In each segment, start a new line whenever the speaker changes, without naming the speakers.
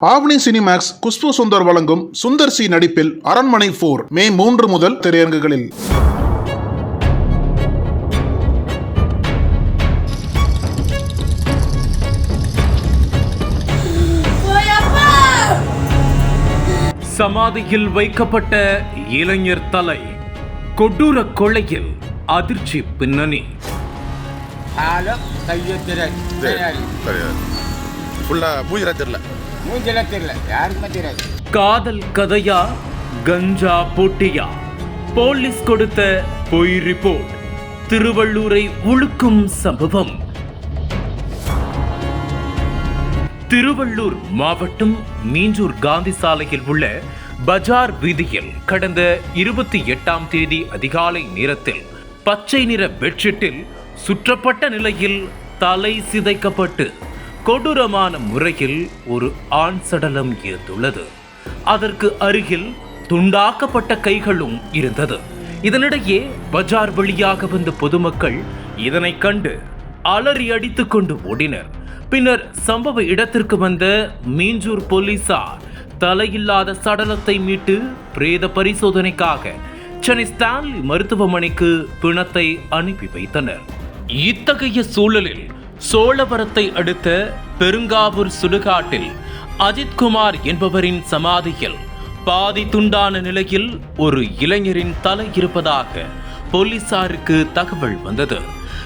ஆவணி Cinemax Khushbu Sundar வழங்கும் Sundar C நடிப்பில் அரண்மனை போர் மே மூன்று முதல் திரையரங்குகளில்.
சமாதியில் வைக்கப்பட்ட இளைஞர் தலை கொடூர கொலையில் அதிர்ச்சி பின்னணி.
ஃபுல்லாக தெரில
மூஞ்செல்லாம் தெரியல. யாருக்குமே தெரியாது.
காதல் கதையா கஞ்சா போட்டியா? போலீஸ் கொடுத்த பொய் ரிப்போர்ட். திருவள்ளூரை உழுக்கும் சம்பவம். திருவள்ளூர் மாவட்டம் மீஞ்சூர் காந்தி சாலையில் உள்ள பஜார் வீதியில் கடந்த இருபத்தி எட்டாம் தேதி அதிகாலை நேரத்தில் பச்சை நிற பெட்ஷீட்டில் சுற்றப்பட்ட நிலையில் தலை சிதைக்கப்பட்டு கொடூரமான முறையில் ஒரு ஆண் சடலம் இருந்துள்ளது. அதற்கு அருகில் துண்டாக்கப்பட்ட கைகளும் இருந்தது. இதனிடையே பஜார் வழியாக வந்த பொதுமக்கள் இதனை கண்டு அலறி அடித்து கொண்டு ஓடினர். பின்னர் சம்பவ இடத்திற்கு வந்த மீஞ்சூர் போலீசார் தலையில்லாத சடலத்தை மீட்டு பிரேத பரிசோதனைக்காக சென்னை ஸ்டான்லி மருத்துவமனைக்கு பிணத்தை அனுப்பி வைத்தனர். இத்தகைய சூழலில் சோழவரத்தை அடுத்த பெருங்காவூர் சுடுகாட்டில் அஜித்குமார் என்பவரின் சமாதியில் பாதி துண்டான நிலையில் ஒரு இளைஞரின் தலை இருப்பதாக போலீசாருக்கு தகவல் வந்தது.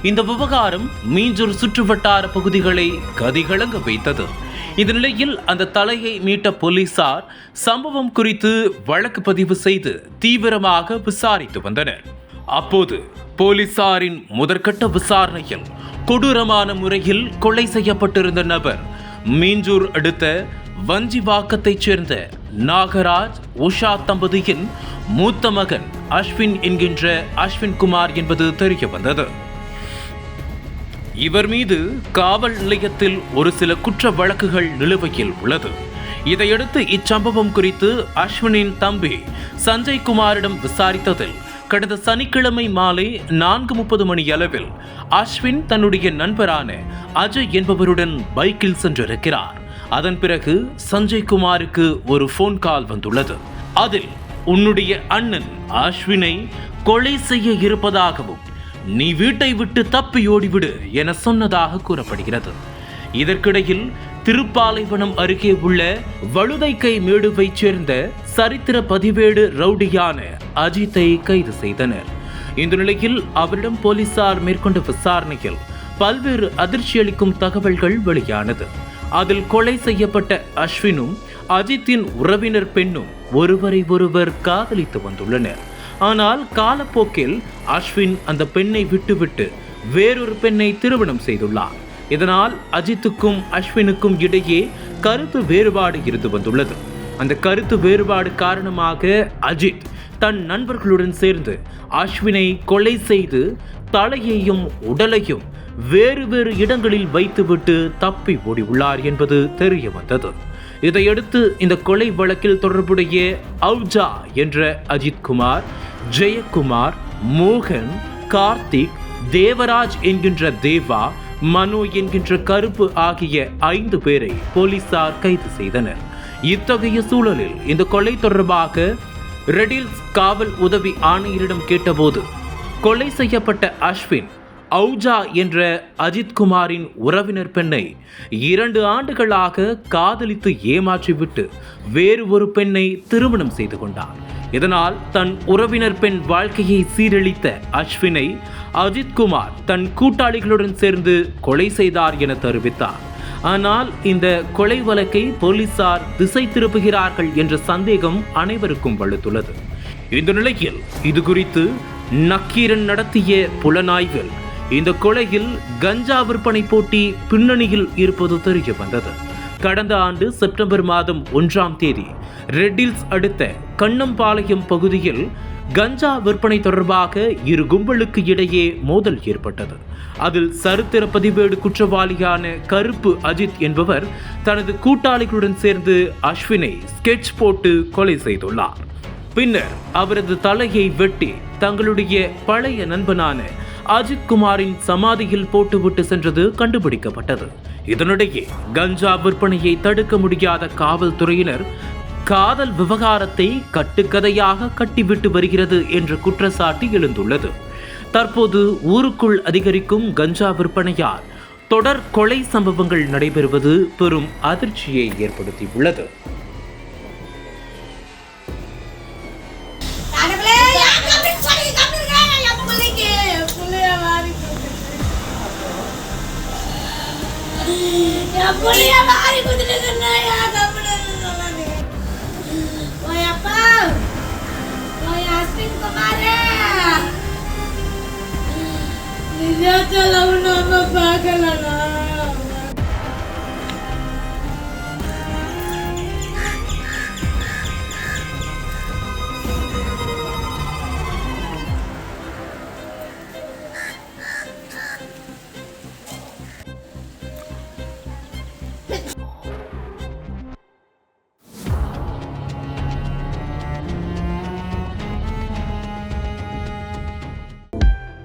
இந்த விவகாரம் மீஞ்சூர் சுற்றுவட்டார பகுதிகளை கதிகலங்க வைத்தது. இந்த நிலையில் அந்த தலையை மீட்ட போலீசார் சம்பவம் குறித்து வழக்கு பதிவு செய்து தீவிரமாக விசாரித்து வந்தனர். அப்போது போலீசாரின் முதற்கட்ட விசாரணையில் கொடூரமான முறையில் கொலை செய்யப்பட்டிருந்த நபர் மீஞ்சூர் அடுத்த வஞ்சிவாக்கத்தைச் சேர்ந்த நாகராஜ் உஷா தம்பதியின் மூத்த மகன் அஸ்வின் என்கின்ற அஸ்வின் குமார் என்பது தெரிய வந்தது. இவர் மீது காவல் நிலையத்தில் ஒரு சில குற்ற வழக்குகள் நிலுவையில் உள்ளது. இதையடுத்து இச்சம்பவம் குறித்து அஸ்வினின் தம்பி சஞ்சய் குமாரிடம் விசாரித்ததில் கடந்த சனிக்கிழமை மாலை நான்கு முப்பது மணி அளவில் அஸ்வின் தன்னுடைய நண்பரான அஜய் என்பவருடன் பைக்கில் சென்றிருக்கிறார். அதன் பிறகு சஞ்சய் குமாருக்கு ஒரு ஃபோன் கால் வந்துள்ளது. அதில் உன்னுடைய அண்ணன் அஸ்வினை கொலை செய்ய இருப்பதாகவும் நீ வீட்டை விட்டு தப்பி ஓடிவிடு என சொன்னதாக கூறப்படுகிறது. இதற்கிடையில் திருப்பாலைவனம் அருகே உள்ள வழுதைக்கை மேடுவைச் சேர்ந்த சரித்திர பதிவேடு ரவுடியான அஜித்தை கைது செய்தனர். இந்த நிலையில் அவரிடம் போலீசார் மேற்கொண்ட விசாரணையில் பல்வேறு அதிர்ச்சியளிக்கும் தகவல்கள் வெளியானது. அதில் கொலை செய்யப்பட்ட அஸ்வினும் அஜித்தின் உறவினர் பெண்ணும் ஒருவரை ஒருவர் காதலித்து வந்துள்ளனர். ஆனால் காலப்போக்கில் அஸ்வின் அந்த பெண்ணை விட்டுவிட்டு வேறொரு பெண்ணை திருமணம் செய்துள்ளார். இதனால் அஜித்துக்கும் அஸ்வினுக்கும் இடையே கருத்து வேறுபாடு இருந்து வந்துள்ளது. அந்த கருத்து வேறுபாடு காரணமாக அஜித் தன் நண்பர்களுடன் சேர்ந்து அஸ்வினை கொலை செய்து தலையையும் உடலையும் வேறு வேறு இடங்களில் வைத்துவிட்டு தப்பி ஓடி உள்ளார் என்பது தெரிய வந்தது. இதையடுத்து இந்த கொலை வழக்கில் தொடர்புடைய அவுஜா என்ற அஜித் குமார் ஜெயக்குமார் மோகன் கார்த்திக் தேவராஜ் என்கின்ற தேவா மனு என்கின்ற கருப்பு ஆகிய ஐந்து பேரை போலீசார் கைது செய்தனர். இத்தகைய சூழலில் இந்த கொலை தொடர்பாக ரெடில்ஸ் காவல் உதவி ஆணையரிடம் கேட்டபோது கொலை செய்யப்பட்ட அஸ்வின் அவுஜா என்ற அஜித்குமாரின் உறவினர் பெண்ணை இரண்டு ஆண்டுகளாக காதலித்து ஏமாற்றிவிட்டு வேறு ஒரு பெண்ணை திருமணம் செய்து கொண்டார் இதனால் தன் உறவினர் பெண் வாழ்க்கையை சீரழித்த அஸ்வினை அஜித்குமார் தன் கூட்டாளிகளுடன் சேர்ந்து கொலை செய்தார் என தெரிவித்தார். ஆனால் இந்த கொலை வழக்கை போலீசார் திசை திருப்புகிறார்கள் என்ற சந்தேகம் அனைவருக்கும் வலுத்துள்ளது. இந்த நிலையில் இது குறித்து நக்கீரன் நடத்திய புலனாய்வில் இந்த கொலையில் கஞ்சா விற்பனை போட்டி பின்னணியில் இருப்பது தெரிய வந்தது. கடந்த ஆண்டு செப்டம்பர் மாதம் ஒன்றாம் தேதி ரெட்டில்ஸ் அடுத்த கண்ணம்பாளையம் பகுதியில் கஞ்சா விற்பனை தொடர்பாக இரு கும்பலுக்கு இடையே மோதல் ஏற்பட்டது. அதில் சரித்திர பதிவேடு குற்றவாளியான கருப்பு அஜித் என்பவர் தனது கூட்டாளிகளுடன் சேர்ந்து அஸ்வினை ஸ்கெட்ச் போட்டு கொலை செய்துள்ளார். பின்னர் அவரது தலையை வெட்டி தங்களுடைய பழைய நண்பனான அஜித் குமாரின் சமாதியில் போட்டுவிட்டு சென்றது கண்டுபிடிக்கப்பட்டது. இதனிடையே கஞ்சா விற்பனையை தடுக்க முடியாத காவல்துறையினர் காதல் விவகாரத்தை கட்டுக்கதையாக கட்டிவிட்டு வருகிறது என்ற குற்றச்சாட்டு எழுந்துள்ளது. தற்போது ஊருக்குள் அதிகரிக்கும் கஞ்சா விற்பனையால் தொடர் கொலை சம்பவங்கள் நடைபெறுவது பெரும் அதிர்ச்சியை ஏற்படுத்தியுள்ளது.
கடவுளே, மாறி கம்முன்னு Pau! Moja spinka Maria! Nidia, chalo na mapagalanan.